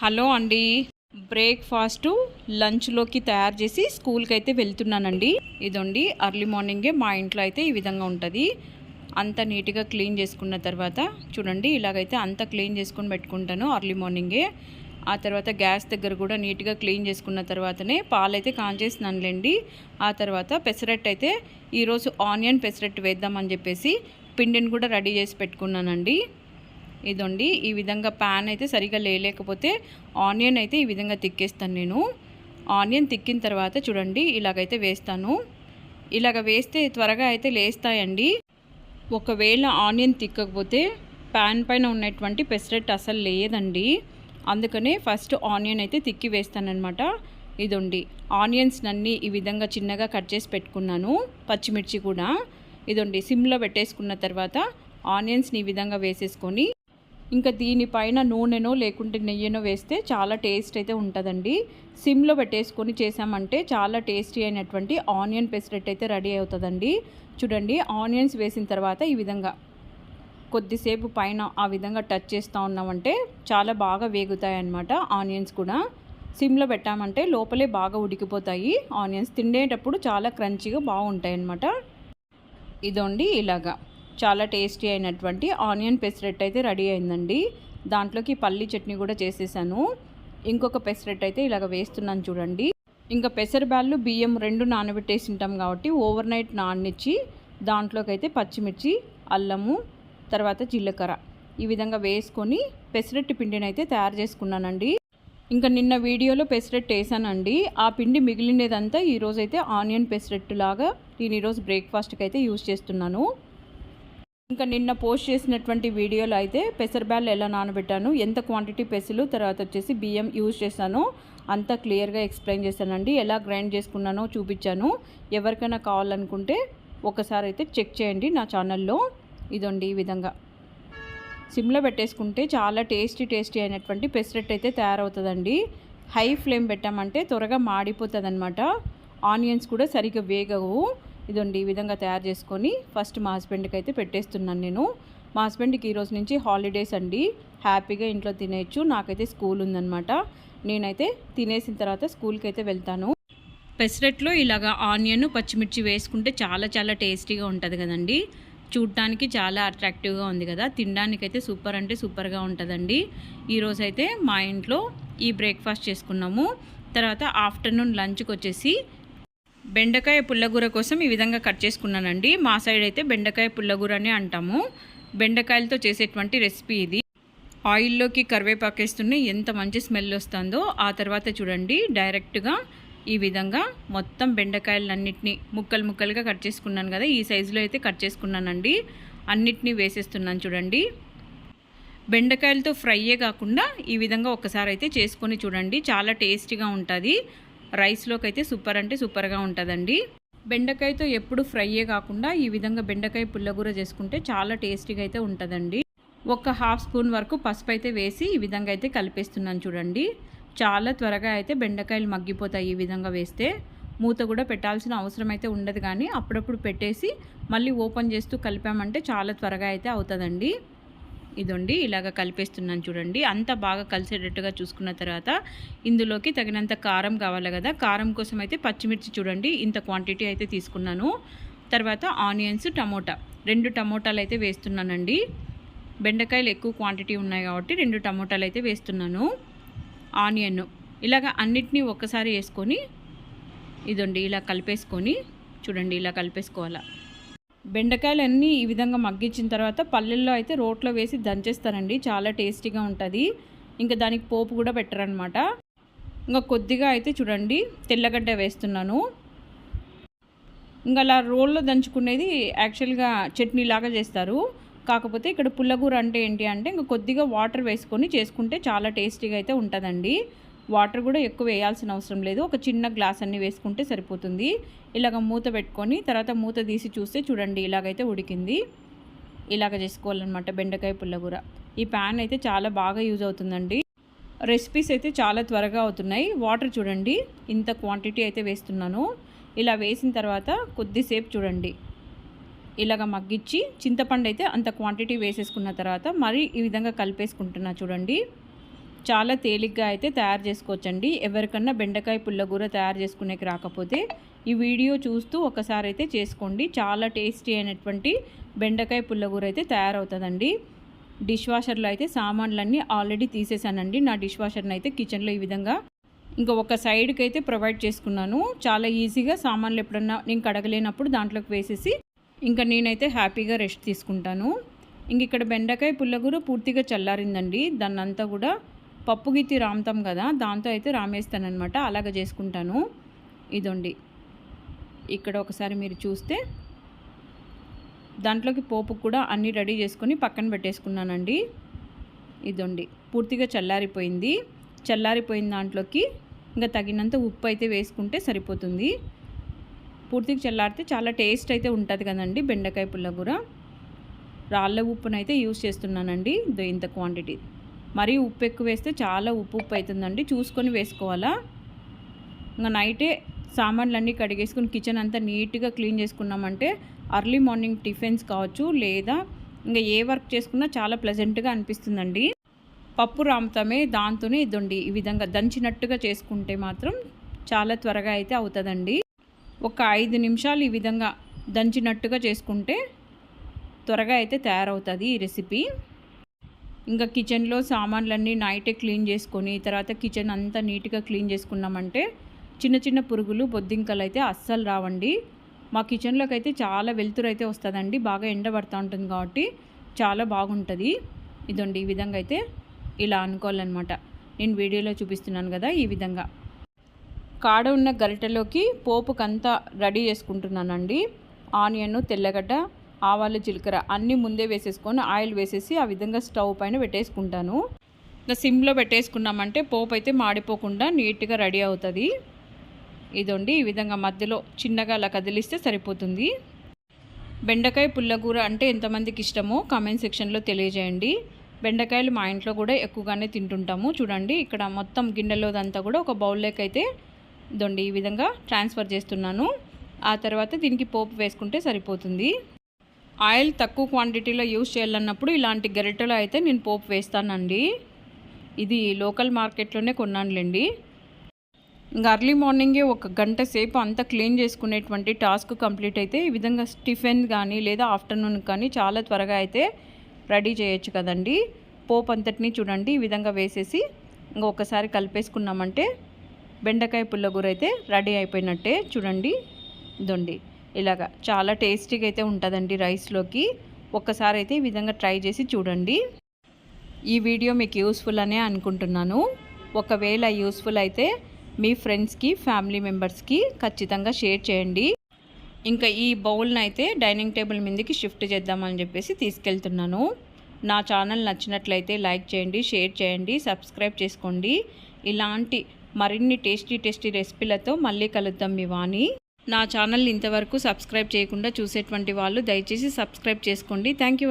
Hello అండి. Breakfast లంచ్లోకి తయారు చేసి స్కూల్కి అయితే వెళ్తున్నానండి. ఇదండి అర్లీ మార్నింగే మా ఇంట్లో అయితే ఈ విధంగా ఉంటుంది. అంత నీట్గా క్లీన్ చేసుకున్న తర్వాత చూడండి ఇలాగైతే అంత క్లీన్ చేసుకొని పెట్టుకుంటాను అర్లీ మార్నింగే. ఆ తర్వాత గ్యాస్ దగ్గర కూడా నీట్గా క్లీన్ చేసుకున్న తర్వాతనే పాలైతే కాంచేసినానులేండి. ఆ తర్వాత పెసరట్టు అయితే ఈరోజు ఆనియన్ పెసరట్టు వేద్దామని చెప్పేసి పిండిని కూడా రెడీ చేసి పెట్టుకున్నానండి. ఇదండి. ఈ విధంగా ప్యాన్ అయితే సరిగా లేలేకపోతే ఆనియన్ అయితే ఈ విధంగా తిక్కేస్తాను నేను. ఆనియన్ తిక్కిన తర్వాత చూడండి ఇలాగైతే వేస్తాను. ఇలాగ వేస్తే త్వరగా అయితే లేస్తాయండి. ఒకవేళ ఆనియన్ తిక్కకపోతే ప్యాన్ పైన ఉన్నటువంటి పెసరెట్ అసలు లేదండి అందుకనే ఫస్ట్ ఆనియన్ అయితే తిక్కి వేస్తానమాట ఇదండి. ఆనియన్స్ అన్నీ ఈ విధంగా చిన్నగా కట్ చేసి పెట్టుకున్నాను. పచ్చిమిర్చి కూడా. ఇదండి సిమ్లో పెట్టేసుకున్న తర్వాత ఆనియన్స్ని ఈ విధంగా వేసేసుకొని ఇంకా దీనిపైన నూనెనో లేకుంటే నెయ్యినో వేస్తే చాలా టేస్ట్ అయితే ఉంటుందండి. సిమ్లో పెట్టేసుకొని చేసామంటే చాలా టేస్టీ అయినటువంటి ఆనియన్ పెసరెట్ అయితే రెడీ అవుతుందండి. చూడండి ఆనియన్స్ వేసిన తర్వాత ఈ విధంగా కొద్దిసేపు పైన ఆ విధంగా టచ్ చేస్తూ ఉన్నామంటే చాలా బాగా వేగుతాయి అన్నమాట ఆనియన్స్ కూడా. సిమ్లో పెట్టామంటే లోపలే బాగా ఉడికిపోతాయి. ఆనియన్స్ తినేటప్పుడు చాలా క్రంచీగా బాగుంటాయి అన్నమాట ఇదండి ఇలాగా. చాలా టేస్టీ అయినటువంటి ఆనియన్ పెసరెట్ అయితే రెడీ అయిందండి. దాంట్లోకి పల్లి చట్నీ కూడా చేసేసాను. ఇంకొక పెసరెట్ అయితే ఇలాగ వేస్తున్నాను చూడండి. ఇంకా పెసరబ్యాళ్ళు బియ్యం రెండు నానబెట్టేసి ఉంటాం కాబట్టి ఓవర్ నైట్ నాననిచ్చి దాంట్లోకి అయితే పచ్చిమిర్చి అల్లము తర్వాత జీలకర్ర ఈ విధంగా వేసుకొని పెసరట్టు పిండిని అయితే తయారు చేసుకున్నానండి. ఇంకా నిన్న వీడియోలో పెసరెట్ వేసానండి. ఆ పిండి మిగిలినదంతా ఈరోజైతే ఆనియన్ పెసరెట్టు లాగా నేను ఈరోజు బ్రేక్ఫాస్ట్కి అయితే యూజ్ చేస్తున్నాను. ఇంకా నిన్న పోస్ట్ చేసినటువంటి వీడియోలో అయితే పెసరబ్యాళ్ళు ఎలా నానబెట్టాను ఎంత క్వాంటిటీ పెసలు తర్వాత వచ్చేసి బియ్యం యూజ్ చేశానో అంతా క్లియర్గా ఎక్స్ప్లెయిన్ చేశానండి. ఎలా గ్రైండ్ చేసుకున్నానో చూపించాను. ఎవరికైనా కావాలనుకుంటే ఒకసారి అయితే చెక్ చేయండి నా ఛానల్లో ఇదండి ఈ విధంగా. సిమ్లో పెట్టేసుకుంటే చాలా టేస్టీ టేస్టీ అయినటువంటి పెసరెట్ అయితే తయారవుతుందండి. హై ఫ్లేమ్ పెట్టామంటే త్వరగా మాడిపోతుంది ఆనియన్స్ కూడా సరిగ్గా వేగవు. ఇదండి ఈ విధంగా తయారు చేసుకొని ఫస్ట్ మా హస్బెండ్కి అయితే పెట్టేస్తున్నాను నేను. మా హస్బెండ్కి ఈరోజు నుంచి హాలిడేస్ అండి. హ్యాపీగా ఇంట్లో తినేయచ్చు. నాకైతే స్కూల్ ఉందన్నమాట. నేనైతే తినేసిన తర్వాత స్కూల్కి అయితే వెళ్తాను. పెసరెట్లో ఇలాగా ఆనియన్ పచ్చిమిర్చి వేసుకుంటే చాలా చాలా టేస్టీగా ఉంటుంది కదండి. చూడటానికి చాలా అట్రాక్టివ్గా ఉంది కదా. తినడానికైతే సూపర్ అంటే సూపర్గా ఉంటుందండి. ఈరోజైతే మా ఇంట్లో ఈ బ్రేక్ఫాస్ట్ చేసుకున్నాము. తర్వాత ఆఫ్టర్నూన్ లంచ్కి వచ్చేసి బెండకాయ పుల్లగూర కోసం ఈ విధంగా కట్ చేసుకున్నానండి. మా సైడ్ అయితే బెండకాయ పుల్లగూర అని అంటాము. బెండకాయలతో చేసేటువంటి రెసిపీ ఇది. ఆయిల్లోకి కరివేపాకు వేస్తూనే ఎంత మంచి స్మెల్ వస్తుందో ఆ తర్వాత చూడండి. డైరెక్ట్గా ఈ విధంగా మొత్తం బెండకాయలన్నింటినీ ముక్కలు ముక్కలుగా కట్ చేసుకున్నాను కదా ఈ సైజులో అయితే కట్ చేసుకున్నానండి. అన్నిటినీ వేసేస్తున్నాను చూడండి. బెండకాయలతో ఫ్రైయే కాకుండా ఈ విధంగా ఒకసారి అయితే చేసుకొని చూడండి. చాలా టేస్టీగా ఉంటుంది. రైస్లోకి అయితే సూపర్ అంటే సూపర్గా ఉంటుందండి. బెండకాయతో ఎప్పుడు ఫ్రైయే కాకుండా ఈ విధంగా బెండకాయ పుల్లగూర చేసుకుంటే చాలా టేస్టీగా అయితే ఉంటుందండి. ఒక హాఫ్ స్పూన్ వరకు పసుపు అయితే వేసి ఈ విధంగా అయితే కలిపేస్తున్నాను చూడండి. చాలా త్వరగా అయితే బెండకాయలు మగ్గిపోతాయి ఈ విధంగా వేస్తే. మూత కూడా పెట్టాల్సిన అవసరం అయితే ఉండదు కానీ అప్పుడప్పుడు పెట్టేసి మళ్ళీ ఓపెన్ చేస్తూ కలిపామంటే చాలా త్వరగా అయితే అవుతుందండి. ఇదండి ఇలాగ కలిపేస్తున్నాను చూడండి. అంత బాగా కలిసేటట్టుగా చూసుకున్న తర్వాత ఇందులోకి తగినంత కారం కావాలి కదా. కారం కోసం అయితే పచ్చిమిర్చి చూడండి ఇంత క్వాంటిటీ అయితే తీసుకున్నాను. తర్వాత ఆనియన్స్ టమోటా. రెండు టమోటాలు అయితే వేస్తున్నానండి. బెండకాయలు ఎక్కువ క్వాంటిటీ ఉన్నాయి కాబట్టి రెండు టమోటాలు అయితే వేస్తున్నాను. ఆనియన్ ఇలాగ అన్నిటినీ ఒక్కసారి వేసుకొని ఇదండి ఇలా కలిపేసుకొని చూడండి ఇలా కలిపేసుకోవాలా. బెండకాయలన్నీ ఈ విధంగా మగ్గించిన తర్వాత పల్లెల్లో అయితే రోట్లో వేసి దంచేస్తారండి. చాలా టేస్టీగా ఉంటుంది. ఇంకా దానికి పోపు కూడా పెట్టరనమాట ఇంకా కొద్దిగా అయితే చూడండి తెల్లగడ్డ వేస్తున్నాను. ఇంకా అలా రోల్లో దంచుకునేది యాక్చువల్గా చట్నీ లాగా చేస్తారు. కాకపోతే ఇక్కడ పుల్లగూర అంటే ఏంటి అంటే ఇంకా కొద్దిగా వాటర్ వేసుకొని చేసుకుంటే చాలా టేస్టీగా అయితే ఉంటుందండి. వాటర్ కూడా ఎక్కువ వేయాల్సిన అవసరం లేదు. ఒక చిన్న గ్లాస్ అన్ని వేసుకుంటే సరిపోతుంది. ఇలాగ మూత పెట్టుకొని తర్వాత మూత తీసి చూస్తే చూడండి ఇలాగైతే ఉడికింది. ఇలాగ చేసుకోవాలన్నమాట బెండకాయ పుల్లగూర ఈ ప్యాన్ అయితే చాలా బాగా యూజ్ అవుతుందండి. రెసిపీస్ అయితే చాలా త్వరగా అవుతున్నాయి. వాటర్ చూడండి. ఇంత క్వాంటిటీ అయితే వేస్తున్నాను. ఇలా వేసిన తర్వాత కొద్దిసేపు చూడండి. ఇలాగ మగ్గిచ్చి చింతపండు అయితే అంత క్వాంటిటీ వేసేసుకున్న తర్వాత మరి ఈ విధంగా కలిపేసుకుంటున్నా చూడండి. చాలా తేలిగ్గా అయితే తయారు చేసుకోవచ్చండి. ఎవరికన్నా బెండకాయ పుల్లగూర తయారు చేసుకునేకి రాకపోతే ఈ వీడియో చూస్తూ ఒకసారి అయితే చేసుకోండి. చాలా టేస్టీ అయినటువంటి బెండకాయ పుల్లగూర అయితే తయారవుతుందండి. డిష్ వాషర్లో అయితే సామాన్లన్నీ ఆల్రెడీ తీసేసానండి. నా డిష్ వాషర్ని అయితే కిచెన్లో ఈ విధంగా ఇంకా ఒక సైడ్కి అయితే ప్రొవైడ్ చేసుకున్నాను. చాలా ఈజీగా సామాన్లు ఎప్పుడన్నా నేను కడగలేనప్పుడు దాంట్లోకి వేసేసి ఇంకా నేనైతే హ్యాపీగా రెస్ట్ తీసుకుంటాను. ఇంక ఇక్కడ బెండకాయ పుల్లగూర పూర్తిగా చల్లారిందండి. దాన్ని అంతా కూడా పప్పు గిత్తి రామ్తాం కదా దాంతో అయితే రామేస్తానమాట అలాగ చేసుకుంటాను. ఇదండి. ఇక్కడ ఒకసారి మీరు చూస్తే దాంట్లోకి పోపు కూడా అన్నీ రెడీ చేసుకొని పక్కన పెట్టేసుకున్నానండి. ఇదండి. పూర్తిగా చల్లారిపోయింది. చల్లారిపోయిన దాంట్లోకి ఇంకా తగినంత ఉప్పు అయితే వేసుకుంటే సరిపోతుంది. పూర్తిగా చల్లారితే చాలా టేస్ట్ అయితే ఉంటుంది కదండి బెండకాయ పుల్లగూర రాళ్ళ ఉప్పునైతే యూస్ చేస్తున్నానండి. ఇంత క్వాంటిటీ. మరీ ఉప్పు ఎక్కువ వేస్తే చాలా ఉప్పు ఉప్పు అవుతుందండి చూసుకొని వేసుకోవాలా? ఇంకా నైటే సామాన్లన్నీ కడిగేసుకుని కిచెన్ అంతా నీట్గా క్లీన్ చేసుకున్నామంటే అర్లీ మార్నింగ్ టిఫిన్స్ కావచ్చు లేదా ఇంకా ఏ వర్క్ చేసుకున్నా చాలా ప్లెజెంట్గా అనిపిస్తుందండి. పప్పు రాముతామే దాంతోనే ఇదండి. ఈ విధంగా దంచినట్టుగా చేసుకుంటే మాత్రం చాలా త్వరగా అయితే అవుతుందండి. ఒక ఐదు నిమిషాలు ఈ విధంగా దంచినట్టుగా చేసుకుంటే త్వరగా అయితే తయారవుతుంది ఈ రెసిపీ. ఇంకా కిచెన్లో సామాన్లన్నీ నైటే క్లీన్ చేసుకొని తర్వాత కిచెన్ అంతా నీట్గా క్లీన్ చేసుకున్నామంటే చిన్న చిన్న పురుగులు బొద్దింకలు అయితే అస్సలు రావండి. మా కిచెన్లోకి అయితే చాలా వెలుతురు అయితే వస్తుందండి. బాగా ఎండ పడుతూ ఉంటుంది కాబట్టి చాలా బాగుంటుంది. ఇదండి ఈ విధంగా అయితే ఇలా అనుకోవాలన్నమాట. నేను వీడియోలో చూపిస్తున్నాను కదా ఈ విధంగా. కాడ ఉన్న గరిటెలోకి పోపుకంతా రెడీ చేసుకుంటున్నానండి. ఆనియన్ తెల్లగడ్డ ఆవాలు జీలకర్ర అన్నీ ముందే వేసేసుకొని ఆయిల్ వేసేసి ఆ విధంగా స్టవ్ పైన పెట్టేసుకుంటాను. ఇంకా సిమ్లో పెట్టేసుకున్నామంటే పోపు అయితే మాడిపోకుండా నీట్గా రెడీ అవుతుంది. ఇదండి ఈ విధంగా మధ్యలో చిన్నగా అలా కదిలిస్తే సరిపోతుంది. బెండకాయ పుల్లగూర అంటే ఎంతమందికి ఇష్టమో కామెంట్ సెక్షన్లో తెలియజేయండి. బెండకాయలు మా ఇంట్లో కూడా ఎక్కువగానే తింటుంటాము. చూడండి ఇక్కడ మొత్తం గిన్నెలోదంతా కూడా ఒక బౌల్లోకి అయితే ఇదండి ఈ విధంగా ట్రాన్స్ఫర్ చేస్తున్నాను. ఆ తర్వాత దీనికి పోపు వేసుకుంటే సరిపోతుంది. ఆయిల్ తక్కువ క్వాంటిటీలో యూజ్ చేయాలన్నప్పుడు ఇలాంటి గరిటెలో అయితే నేను పోపు వేస్తానండి. ఇది లోకల్ మార్కెట్లోనే కొన్నానులేండి. ఇంకా అర్లీ మార్నింగే ఒక గంట సేపు అంతా క్లీన్ చేసుకునేటువంటి టాస్క్ కంప్లీట్ అయితే ఈ విధంగా టిఫిన్ కానీ లేదా ఆఫ్టర్నూన్ కానీ చాలా త్వరగా అయితే రెడీ చేయొచ్చు కదండి. పోపు అంతటినీ చూడండి ఈ విధంగా వేసేసి ఇంకా ఒకసారి కలిపేసుకున్నామంటే బెండకాయ పుల్లగూర అయితే రెడీ అయిపోయినట్టే చూడండి. దొండి ఇలాగా చాలా టేస్టీగా అయితే ఉంటుందండి రైస్లోకి. ఒక్కసారి అయితే ఈ విధంగా ట్రై చేసి చూడండి. ఈ వీడియో మీకు యూస్ఫుల్ అనే అనుకుంటున్నాను. ఒకవేళ యూస్ఫుల్ అయితే మీ ఫ్రెండ్స్కి ఫ్యామిలీ మెంబర్స్కి ఖచ్చితంగా షేర్ చేయండి. ఇంకా ఈ బౌల్ని అయితే డైనింగ్ టేబుల్ మీదకి షిఫ్ట్ చేద్దామని చెప్పేసి తీసుకెళ్తున్నాను. నా ఛానల్ నచ్చినట్లయితే లైక్ చేయండి షేర్ చేయండి సబ్స్క్రైబ్ చేసుకోండి. ఇలాంటి మరిన్ని టేస్టీ టేస్టీ రెసిపీలతో మళ్ళీ కలుద్దాం మీ వాణి. నా ఛానల్ ఇంతవరకు సబ్స్క్రైబ్ చేయకుండా చూసేటువంటి వాళ్ళు దయచేసి సబ్స్క్రైబ్ చేసుకోండి. Thank you